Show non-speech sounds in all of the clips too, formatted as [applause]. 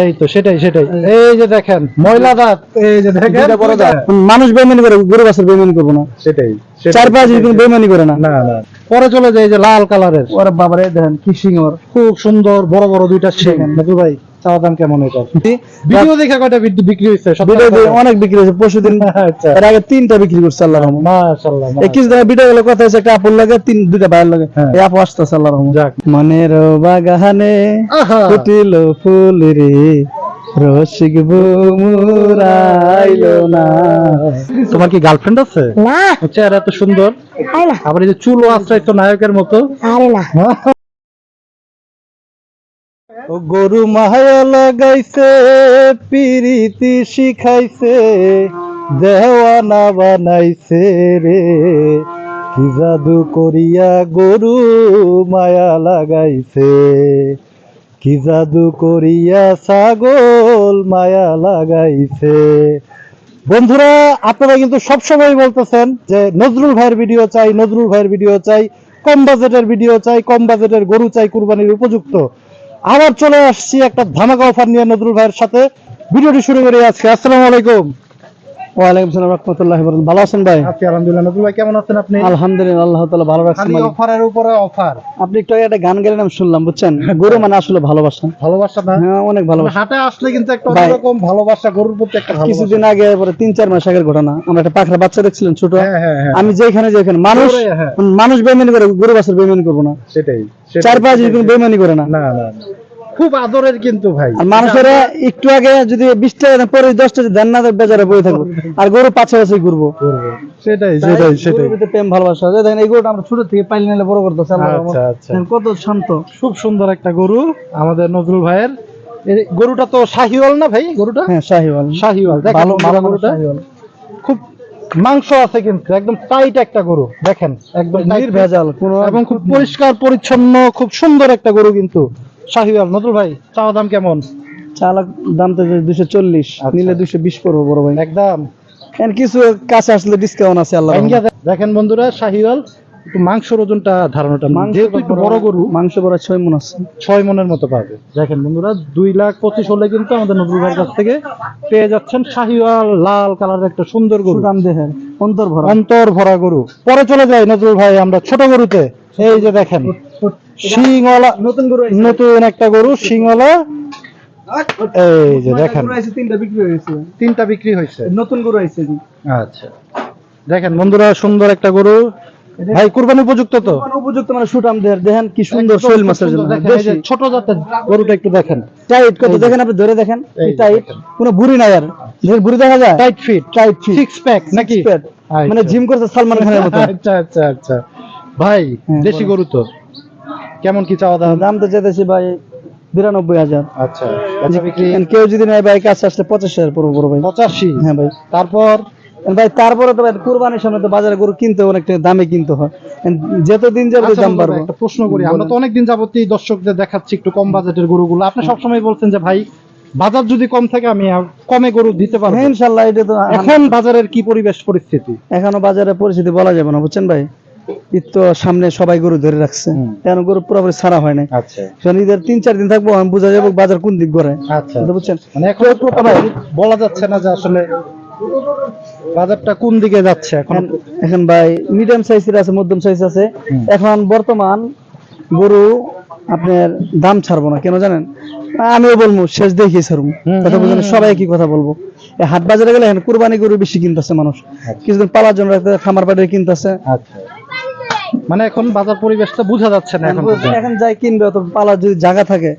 এই তো সেটাই সেটাই। এই যে দেখেন ময়লা দাঁত। এই যে দেখেন বড় দাঁত। মানুষ বেমানি করে গরু গাছের বেমানি করব না। সেটাই। চার পাঁচ কিন্তু বেমানি করে না। না না। পরে চলে যায় যে লাল কালারের। ওরা বাবারে দেখেন কি সিংহর খুব সুন্দর বড় বড় দুইটা সিং নাকি ভাই চাওয়া দাম কেমন এটা ভিডিও দেখে কয়টা বিক্রি- বিক্রি হয়েছে ভিডিও অনেক বিক্রি হয়েছে পরশু দিন আচ্ছা। এর আগে তিনটা বিক্রি করছে আল্লাহ রহমান মাশাআল্লাহ কিছু দিন ভিডিও গুলো কথা হয়েছে একটা আপুর লাগে তিন দুইটা ভাইয়ের লাগে। হ্যাঁ। এই আপু আসতেছে আল্লাহ রহমান যাক। মনের বাগানে ফুটিল ফুল রে রসিক বুমুরাইল না। তোমার কি গার্লফ্রেন্ড আছে? না। চেহারা এত সুন্দর। আবার এই যে চুলও আশ্রয় তো নায়কের মতো। আরে না। [laughs] গরু মায়া লাগাইছে, পিরিতি শিখাইছে, দেওয়ানা বানাইছে রে। কি জাদু করিয়া গরু মায়া লাগাইছে, কি জাদু করিয়া ছাগল মায়া লাগাইছে। বন্ধুরা, আপনারা কিন্তু সবসময় বলতেছেন যে, নজরুল ভাইয়ের ভিডিও চাই, নজরুল ভাইয়ের ভিডিও চাই, কম বাজেটের ভিডিও চাই, কম বাজেটের গরু চাই কুরবানির উপযুক্ত। আবার চলে আসছি একটা ধামাকা অফার নিয়ে নজরুল ভাইয়ের সাথে। ভিডিওটি শুরু করে আজকে। আসসালামু আলাইকুম। ওয়ালাইকুম সালাম রহমতুল্লাহ ভালো আছেন ভাই? আছি আলহামদুলিল্লাহ। নজরুল ভাই কেমন আছেন আপনি? আলহামদুলিল্লাহ আল্লাহ তাআলা ভালো রাখছেন খালি অফারের উপরে অফার। আপনি একটু একটা গান গেলেন আমি শুনলাম বুঝছেন? গরু মানে আসলে ভালোবাসা। ভালোবাসা না? হ্যাঁ অনেক ভালোবাসা। হাটে আসলে কিন্তু একটা অন্যরকম ভালোবাসা গরুর প্রতি একটা ভালোবাসা। কিছুদিন আগে পরে তিন চার মাস আগের ঘটনা। আমরা একটা পাখরা বাচ্চা দেখছিলেন ছোট। হ্যাঁ হ্যাঁ আমি যেখানে যেখানে মানুষ। মানুষ বেমানি করে গরু বাছুর বেমানি করব না। সেটাই চার পাঁচ বেমানি করে না। না না না। খুব আদরের কিন্তু ভাই। মানুষেরা একটু আগে যদি বিশ টাকা পরে দশ টাকা দেন না বেজারে বই থাকব। আর গরু পাঁচ পাশে ঘুরবো। সেটাই সেটাই সেটাই। প্রেম ভালোবাসা। দেখেন এই গরুটা আমরা ছোট থেকে পাইলে নিলে বড় করতেছে রহমতে। আচ্ছা আচ্ছা। কত শান্ত খুব সুন্দর একটা গরু আমাদের নজরুল ভাইয়ের। গরুটা তো শাহিওয়াল না ভাই গরুটা? হ্যাঁ শাহিওয়াল। শাহিওয়াল। দেখেন ভালো ভালো গরুটা খুব মাংস আছে কিন্তু একদম টাইট একটা গরু দেখেন। একদম নির্ভেজাল কোনো এবং খুব পরিষ্কার পরিচ্ছন্ন খুব সুন্দর একটা গরু কিন্তু। শাহিওয়াল নজরুল ভাই চাওয়া দাম কেমন? দাম তো দুশো চল্লিশ আচ্ছা। নিলে দুশো বিশ পড়ব বড় ভাই। একদম। কিছু কাছে আসলে ডিসকাউন্ট আছে আল্লাহ দেখেন বন্ধুরা শাহিওয়াল একটু মাংসর ওজনটা ধারণাটা মাংস যেহেতু একটু বড় গরু মাংস বড় ছয় মন আছে। ছয় মনের মতো পাবে। দেখেন বন্ধুরা দুই লাখ পঁচিশ হলে কিন্তু আমাদের নজরুল ভাইয়ের কাছ থেকে পেয়ে যাচ্ছেন শাহিওয়াল লাল কালারের একটা সুন্দর গরু। সুটাম দেহের অন্তর ভরা অন্তর ভরা গরু। পরে চলে যাই নজরুল ভাই আমরা ছোট গরুতে। এই যে দেখেন শিংওয়ালা নতুন গরু নতুন একটা গরু শিংওয়ালা। এই যে দেখেন। তিনটা বিক্রি হয়েছে। তিনটা বিক্রি হয়েছে। নতুন গরু আইছে আচ্ছা। দেখেন বন্ধুরা সুন্দর একটা গরু। ভাই কুরবানি উপযুক্ত তো? উপযুক্ত মানে সুটাম দেহের দেখেন কি সুন্দর শৈল মাছের জন্য। দেখেন, ছোট জাতের গরুটা একটু দেখেন। টাইট কত? দেখেন আপনি ধরে দেখেন টাইট? কোনো বুড়ি নাই আর। যে বুড়ি দেখা যায়? Tight fit tight fit six pack নাকি? মানে জিম করতে সালমান [laughs] খানের মতো। আচ্ছা আচ্ছা আচ্ছা। ভাই হ্যাঁ, দেশি। গরু তো। কেমন কি চাওয়া দাম? দাম তো যেতেছি ভাই বিরানব্বই হাজার। আচ্ছা কেউ যদি নেয় ভাই কাছে আসলে পঁচাশ। হাজার পড়ব বড় ভাই। পঁচাশি হ্যাঁ ভাই তারপর ভাই তারপরে তো ভাই কুরবানির সামনে তো বাজারে গরু কিনতে অনেকটা দামে কিনতে হয়। যত দিন যাবে আচ্ছা, দাম বাড়বো। একটা প্রশ্ন করি। আমরা তো অনেকদিন যাবতীয় দর্শকদের দেখাচ্ছি একটু কম বাজেটের গরুগুলো। আপনি সবসময় বলছেন যে ভাই বাজার যদি কম থাকে আমি কমে গরু দিতে পারব হ্যাঁ ইনশাল্লাহ এটা তো এখন বাজারের কি পরিবেশ পরিস্থিতি? এখনও বাজারে পরিস্থিতি বলা যাবে না বুঝছেন ভাই? ঈদ তো সামনে সবাই গরু ধরে রাখছে। এখন গরু পুরোপুরি ছাড়া হয় আচ্ছা। ঈদের তিন চার দিন থাকব আমি বোঝা যাবে বাজার কোন দিক আচ্ছা। বুঝছেন মানে বলা যাচ্ছে না যে আসলে বাজারটা কোন দিকে যাচ্ছে এখন। এখন- ভাই মিডিয়াম সাইজের আছে মধ্যম সাইজ আছে। এখন বর্তমান গরু আপনার দাম ছাড়বো না কেন জানেন? আমিও বলব শেষ দেখি ছাড়বো। কথা বলছেন সবাই কি কথা বলব। হাট বাজারে গেলে এখন কুরবানি গরু বেশি কিনতেছে মানুষ। কিছুদিন পালার জন্য রাখতে খামার বাড়ি কিনতেছে। আচ্ছা। মানে এখন বাজার পরিবেশটা বোঝা যাচ্ছে না এখন এখন যাই কিনবে অত পালার যদি জায়গা থাকে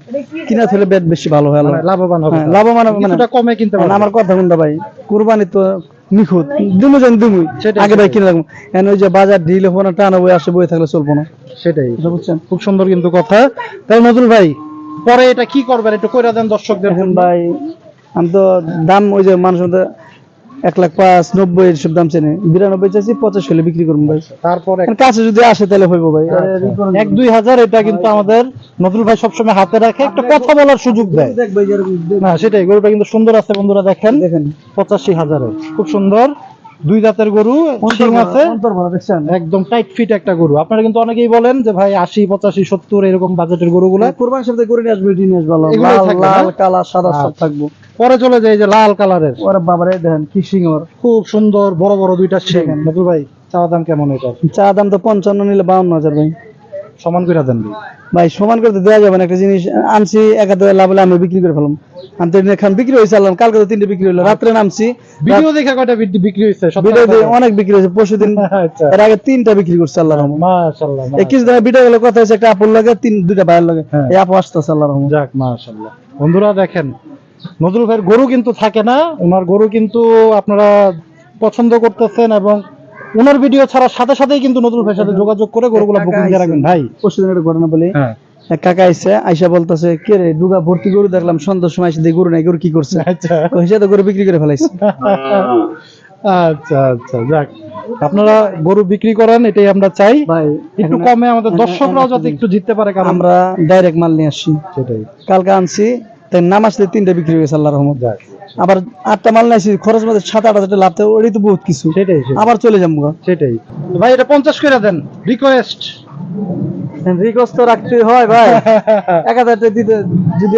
কিনা থলে বেশ বেশি ভালো হয়। মানে লাভবান হবে হ্যাঁ, লাভবান হবে মানে কমে কিনতে পারবে। আমার কথা কোনটা ভাই কুরবানি তো নিখুঁত। দিমু যেন দিমুই আগে ভাই কিনে রাখব। এখন ওই যে বাজার ঢিল হব না টানা বই আসে বই থাকলে চলবো না। সেটাই। বুঝছেন খুব সুন্দর কিন্তু কথা। তাহলে নজরুল ভাই পরে এটা কি করবেন? একটু কইরা দেন দর্শকদের ভাই আমি তো দাম ওই যে মানুষ মধ্যে এক লাখ পাঁচ নব্বই এসব দাম চেনে। বিরানব্বই চাইছি পঁচাশ হলে বিক্রি করব ভাই। তারপরে কাছে যদি আসে তাহলে হইব ভাই। এক দুই হাজার এটা কিন্তু আমাদের নতুন ভাই সবসময় হাতে রাখে একটা কথা বলার সুযোগ দেয়। না সেটাই। গরুটা কিন্তু সুন্দর আছে বন্ধুরা দেখেন। দেখেন। পঁচাশি হাজারে খুব সুন্দর। দুই দাঁতের গরু আছে। দেখছেন? একদম টাইট ফিট একটা গরু। আপনারা কিন্তু অনেকেই বলেন যে ভাই আশি পঁচাশি সত্তর এরকম বাজেটের গরুগুলা কোরবানির সাথে করে নিয়ে আসবে নিয়ে আসবে লাল থাকবে না? লাল কালা সাদা সব আচ্ছা। থাকব। পরে চলে যায় যে লাল কালারের। ওরা বাবারে দেখেন কি সিং খুব সুন্দর বড় বড় দুইটা দেখেন। নতুন ভাই চা দাম কেমন এটা চা দাম তো পঞ্চান্ন নিলে বাউন্ন হাজার ভাই। সমান করে দেন। ভাই। সমান করতে দেওয়া যাবে না একটা জিনিস আনছি এক হাতে লাভ হলে আমি বিক্রি করে ফেলাম আমি তো খান বিক্রি হয়েছে আনলাম কালকে তো তিনটে বিক্রি হলো রাত্রে নামছি। ভিডিও দেখে কয়টা বিক্রি- বিক্রি হয়েছে? ভিডিও দিয়ে অনেক বিক্রি হয়েছে পরশু দিন [laughs] আচ্ছা। এর আগে তিনটা বিক্রি করছে আল্লাহ রহমান মাশাআল্লাহ এই কিছু ভিডিও গুলো কথা হয়েছে একটা আপুর লাগে তিন দুইটা ভাইয়ের লাগে। হ্যাঁ। এই আপু আসতেছে আল্লাহ রহমান যাক মাশাআল্লাহ। বন্ধুরা দেখেন নজরুল ভাইয়ের গরু কিন্তু থাকে না ওনার গরু কিন্তু আপনারা পছন্দ করতেছেন এবং ওনার ভিডিও ছাড়ার সাথে সাথেই কিন্তু নজরুল ভাইয়ের সাথে যোগাযোগ করে গরুগুলো বুকিং দিয়ে রাখবেন ভাই। পরশু দিনের একটা ঘটনা বলি। হ্যাঁ। এক কাকা আইসে আইসা বলতেছে কে রে দুগা ভর্তি গরু দেখলাম সন্ধ্যার সময় এসে গরু নাই গরু কি করছে? আচ্ছা। তো গরু বিক্রি করে ফেলাইছে। আচ্ছা আচ্ছা যাক। আপনারা গরু বিক্রি করেন এটাই আমরা চাই। ভাই একটু কমে আমাদের দর্শকরাও যাতে একটু জিততে পারে কারণ আমরা ডাইরেক্ট মাল নিয়ে আসছি। সেটাই। কালকে আনছি তাই নাম আসলে তিনটা বিক্রি হয়েছে আল্লাহ রহমত। যাক। আবার আটটা মাল নাইছি খরচ মধ্যে সাত আট হাজার লাভ তো ওটাই তো বহুত কিছু। সেটাই। আবার চলে যাব সেটাই। ভাই এটা পঞ্চাশ করে দেন রিকোয়েস্ট রিকোয়েস্ট তো রাখতে হয় ভাই। [laughs] এক হাজার দিতে যদি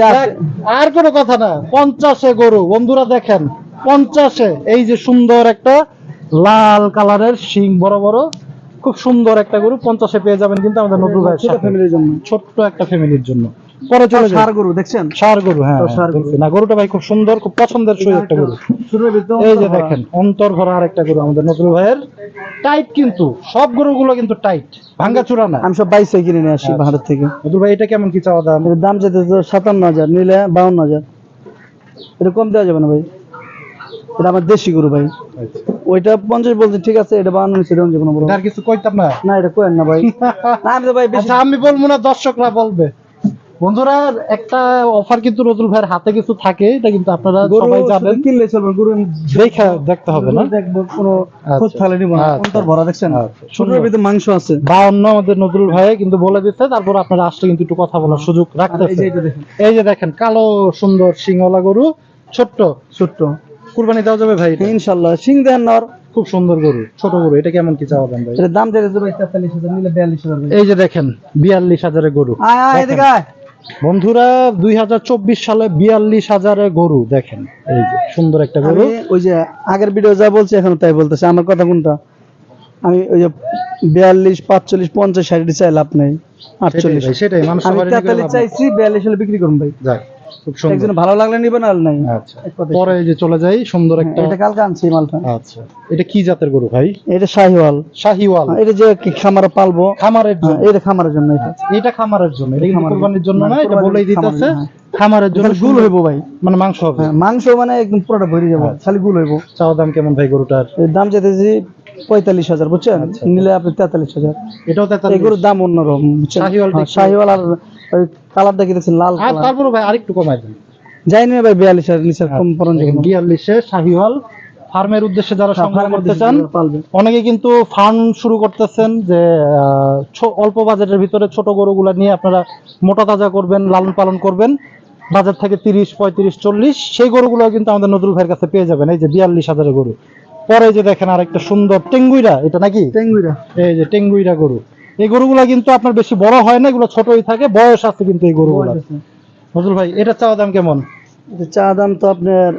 আর কোনো কথা না পঞ্চাশে গরু। বন্ধুরা দেখেন পঞ্চাশে। এই যে সুন্দর একটা লাল কালারের শিং বড় বড় খুব সুন্দর একটা গরু। পঞ্চাশে পেয়ে যাবেন কিন্তু আমাদের নতুন ভাইয়ের সাথে। ফ্যামিলির জন্য। ছোট্ট একটা ফ্যামিলির জন্য। পরে চলে সার গরু দেখছেন? সার গরু হ্যাঁ। না গরুটা ভাই খুব সুন্দর খুব পছন্দের সই একটা গরু। এই যে দেখেন অন্তর ভরা আরেকটা গরু আমাদের নতুন ভাইয়ের। টাইট কিন্তু সব গরুগুলো কিন্তু টাইট ভাঙ্গা চূড়া না। আমি সব বাইশে কিনে নিয়ে আসি আচ্ছা। ভারত থেকে। নতুন ভাই এটা কেমন কি চাওয়া দাম? এর দাম যেতে তো সাতান্ন হাজার নিলে বাউন্ন হাজার। এটা কম দেওয়া যাবে না ভাই। এটা আমার দেশি গরু ভাই। ওইটা পঞ্চাশ বলছে ঠিক আছে এটা বাউন্ন নিচে দেওয়া যাবে না আর কিছু কইতাম না? না এটা কোয়েন না ভাই। [laughs] আমি তো ভাই আচ্ছা আমি বলব না দর্শকরা বলবে। বন্ধুরা একটা অফার কিন্তু নজরুল ভাইয়ের হাতে কিছু থাকে এটা কিন্তু আপনারা সবাই কিনলে গরু দেখা দেখতে হবে না? দেখব কোনো খোঁজ আচ্ছা। ফালে নিব না আচ্ছা। অন্তর ভরা দেখছেন? আচ্ছা, ভিতরে মাংস আছে। বাউন্ন আমাদের নজরুল ভাই কিন্তু বলে দিচ্ছে তারপর আপনারা আসলে কিন্তু একটু কথা বলার সুযোগ আর এই যে দেখেন। এই যে দেখেন কালো সুন্দর সিংহলা গরু ছোট্ট। ছোট্ট। কুরবানি দেওয়া যাবে ভাই? ইনশাল্লাহ সিং দেন নর খুব সুন্দর গরু ছোট গরু এটা কেমন কি চাওয়া দাম ভাই? এটার দাম যেতে ভাই তেতাল্লিশ হাজার নিলে বিয়াল্লিশ হাজার। ভাই। এই যে দেখেন বিয়াল্লিশ হাজারের গরু। আয় আয় এদিকে আয়। বন্ধুরা দুই হাজার চব্বিশ সালে বিয়াল্লিশ হাজারের গরু দেখেন। এই যে সুন্দর একটা গরু। ওই যে আগের ভিডিও যা বলছি এখন তাই বলতেছে। আমার কথা কোনটা? আমি ওই যে বিয়াল্লিশ পাঁচচল্লিশ পঞ্চাশ ষাট চাই লাভ নেই। আটচল্লিশ। সেটাই মানুষ। চাইছি বিয়াল্লিশ হলে বিক্রি করুন ভাই। যাক, খুব সুন্দর। একজন ভালো লাগলে নিবে না হলে নাই। আচ্ছা। পরে যে চলে যাই সুন্দর একটা এটা কালকে আনছি মালটা। আচ্ছা। এটা কি জাতের গরু ভাই? এটা শাহিওয়াল। শাহিওয়াল। এটা যে খামারে পালবো? খামারের হ্যাঁ, জন্য এটা খামারের জন্য এটা। এটা খামারের জন্য। এটা কোরবানির জন্য না, এটা বলেই দিতেছে। খামারের, খামারের জন্য গুল হইব ভাই। মানে মাংস হবে। হ্যাঁ, মাংস মানে একদম পুরোটা ভরে যাব। আচ্ছা। খালি গুল হইব। চাওয়া দাম কেমন ভাই গরুটার? এর দাম যেতেছি পঁয়তাল্লিশ হাজার বুঝছেন? আচ্ছা। নিলে আপনি তেতাল্লিশ হাজার। এটাও তেতাল্লিশ। এগুলোর দাম অন্যরকম হ্যাঁ, শাহিওয়াল আর ওই কালার দেখেছি লাল আর তারপরে ভাই আরেকটু কমাই দেন। যাই না ভাই বিয়াল্লিশ হাজার নিচে কম ফার্মের উদ্দেশ্যে যারা হ্যাঁ, সংগ্রহ করতে চান অনেকে কিন্তু ফার্ম শুরু করতেছেন যে অল্প বাজেটের ভিতরে ছোট গরুগুলা নিয়ে আপনারা মোটা তাজা করবেন লালন পালন করবেন। বাজার থেকে তিরিশ পঁয়ত্রিশ চল্লিশ সেই গরুগুলো কিন্তু আমাদের নজরুল ভাইয়ের কাছে পেয়ে যাবেন। এই যে বিয়াল্লিশ হাজারের গরু। পরে যে দেখেন আরেকটা সুন্দর টেঙ্গুইরা এটা নাকি? টেঙ্গুইরা। এই যে টেঙ্গুইরা গরু। এই গরুগুলা কিন্তু আপনার বেশি বড় হয় না এগুলো ছোটই থাকে বয়স আছে কিন্তু এই গরুগুলা নজরুল ভাই এটা চাওয়া দাম কেমন? চা দাম তো আপনার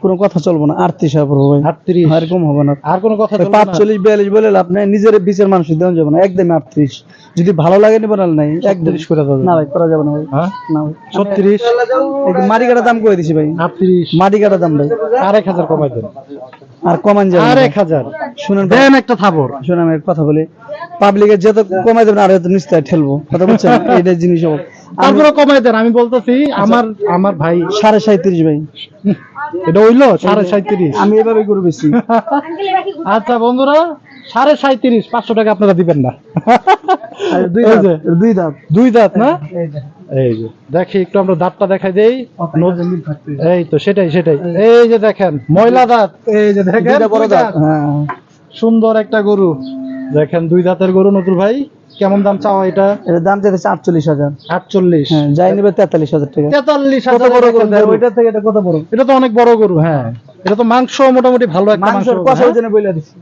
কোনো কথা চলবো না। আটত্রিশ হাজার পড়ব ভাই। আটত্রিশ? আর কম হবে না। আর কোনো কথা পাঁচচল্লিশ বিয়াল্লিশ বলে লাভ নাই। নিজের বিচার মানুষ দেওয়া যাবে না। একদম আটত্রিশ। যদি ভালো লাগে নিবেন আর নাই। একদম। করে না ভাই করা যাবে না ভাই। হ্যাঁ? না ভাই। ছত্রিশ? মাটি কাটা দাম করে দিছি ভাই? আটত্রিশ। মাটি কাটা দাম ভাই। আর এক হাজার কমাই দেন। আর কমান যাবে আর এক হাজার। শুনেন দেন একটা থাবর। শুনেন আমি কথা বলি। পাবলিকের যত কমাই দেবেন আর এত নিশ্চয় ঠেলবো। কথা বলছেন? [laughs] এইটা জিনিস তারপরে কমাই দেন আমি বলতেছি আমার আমার ভাই সাড়ে সাঁত্রিশ ভাই। এটা হইল সাড়ে সাঁত্রিশ আমি এভাবে করে বেশি আচ্ছা বন্ধুরা সাড়ে সাঁত্রিশ পাঁচশো টাকা আপনারা দিবেন না। দুই এই দাঁত দুই দাঁত। না? এই যে। দেখি একটু আমরা দাঁতটা দেখাই দেই। এই তো সেটাই সেটাই। এই যে। দেখেন ময়লা দাঁত। এই যে দেখেন। হ্যাঁ। সুন্দর একটা গরু। দেখেন দুই দাঁতের গরু নতুন ভাই। কেমন দাম চাওয়া এটা? দাম চাইতেছে আটচল্লিশ হাজার। আটচল্লিশ। হ্যাঁ যাই নেবে তেতাল্লিশ হাজার টাকা। তেতাল্লিশ হাজার বড় গরু গরু। ওইটা থেকে এটা কত বড়? এটা তো অনেক বড় গরু হ্যাঁ। এটা তো মাংস মোটামুটি ভালো একটা মাংস হ্যাঁ? দিচ্ছি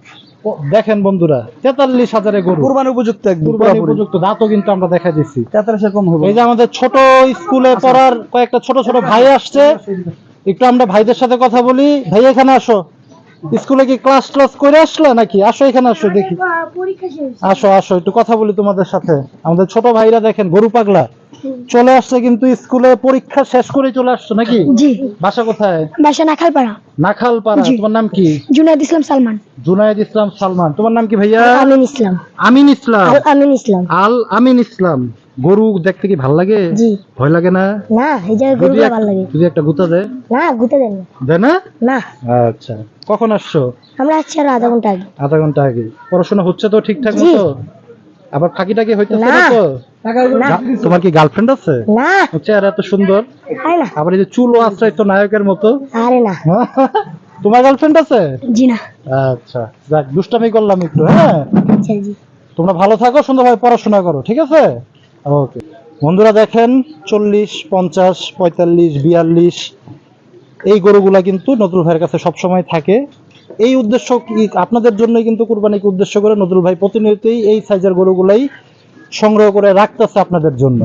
দেখেন বন্ধুরা তেতাল্লিশ হাজারে গরু। কুরবানি উপযুক্ত একদম কুরবানি উপযুক্ত দাঁতও কিন্তু আমরা দেখা দিচ্ছি তেতাল্লিশের কম হবে এই যে আমাদের ছোট স্কুলে পড়ার কয়েকটা ছোট ছোট ভাই আসছে। একটু আমরা ভাইদের সাথে কথা বলি। ভাই এখানে আসো। স্কুলে কি ক্লাস ক্লাস করে আসলে নাকি? আসো এখানে আসো দেখি। আসো আসো একটু কথা বলি তোমাদের সাথে। আমাদের ছোট ভাইরা দেখেন গরু পাগলা। চলে আসছে কিন্তু স্কুলে পরীক্ষা শেষ করে চলে আসছো নাকি? বাসা কোথায়? বাসা নাখালপাড়া। নাখালপাড়া। তোমার নাম কি? জুনায়দ ইসলাম সালমান। জুনায়েদ ইসলাম সালমান। তোমার নাম কি ভাইয়া? আমিন ইসলাম। আমিন ইসলাম। আল আমিন ইসলাম। আল আমিন ইসলাম। গরু দেখতে কি ভালো লাগে? জি। ভয় লাগে না? না এই জায়গায় এক- ভালো লাগে। যদি একটা গুতা দেয়? না ঘুরতে দেন না। দেয় না? না। আচ্ছা। কখন আসছো? আমরা আসছি আরও আধা ঘণ্টা আগে। আধা ঘণ্টা আগে। পড়াশোনা হচ্ছে তো ঠিকঠাক জি। মতো? আবার ফাঁকি টাকি হইতেছে না। না। তো? গা- তোমার কি গার্লফ্রেন্ড আছে? না। আর এত সুন্দর। আরে না। আবার এই যে চুল আশ্রয় তো নায়কের মতো। আরে না। [laughs] তোমার গার্লফ্রেন্ড আছে? জি না। আচ্ছা যাক দুষ্টামি করলাম একটু হ্যাঁ? আচ্ছা জি। তোমরা ভালো থাকো সুন্দরভাবে পড়াশোনা করো ঠিক আছে? ওকে। বন্ধুরা দেখেন চল্লিশ পঞ্চাশ পঁয়তাল্লিশ বিয়াল্লিশ এই গরুগুলা কিন্তু নজরুল ভাইয়ের কাছে সবসময় থাকে। এই উদ্দেশ্য আপনাদের জন্য কিন্তু কুরবানিকে উদ্দেশ্য করে নজরুল ভাই প্রতিনিয়তই এই সাইজের গরুগুলাই সংগ্রহ করে রাখতেছে আপনাদের জন্য।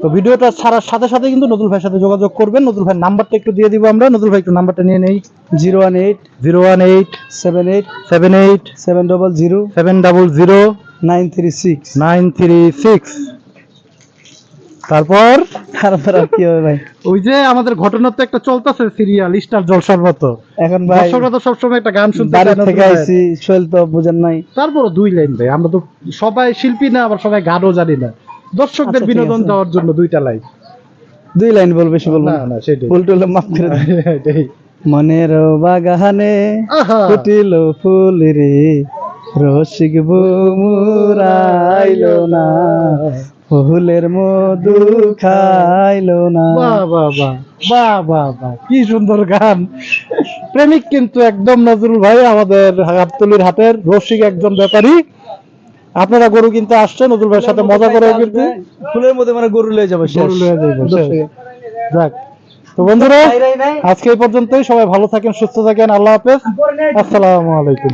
তো ভিডিওটা ছাড়ার সাথে সাথে কিন্তু নজরুল ভাইয়ের সাথে যোগাযোগ করবেন। নজরুল ভাইয়ের নাম্বারটা একটু দিয়ে দিব আমরা। নজরুল ভাই একটু নাম্বারটা নিয়ে নেই। Zero one eight, zero one eight, seven eight seven eight, seven double zero seven double zero nine three six nine three six. তারপর? তারপর আর কি হবে ভাই? ওই যে আমাদের ঘটনা তো একটা চলতেছে সিরিয়াল স্টার জলসার মতো। এখন ভাই দর্শকরা তো সবসময় একটা গান শুনতে বাড়ি না থেকে আইছি শৈল তো বুঝেন নাই। তারপরও দুই লাইন ভাই আমরা তো সবাই শিল্পী না আবার সবাই গানও জানি না। দর্শকদের আচ্ছা, বিনোদন দেওয়ার জন্য দুইটা লাইন। দুই লাইন বল বেশি বলব না। না সেটাই। ভুল টুল মাফ করে। [laughs] এটাই। মনের বাগানে আহা। ফুটিল ফুল রে রসিক বুমুরাইলো না। ফুলের মধু খাইলো না। বাহ বাহ বাহ বাহ বাহ বাহ কি সুন্দর গান। প্রেমিক কিন্তু একদম নজরুল ভাই আমাদের গাবতলির হাটের রসিক একজন ব্যাপারী আপনারা গরু কিনতে আসছেন নজরুল ভাইয়ের সাথে মজা করে কিন্তু ফুলের মধ্যে মানে গরু লয়ে যাবে গরু লয়ে। টাকা। যাক তো বন্ধুরা। আজকে এই পর্যন্তই। সবাই ভালো থাকেন সুস্থ থাকেন। আল্লাহ হাফেজ। আসসালামু আলাইকুম।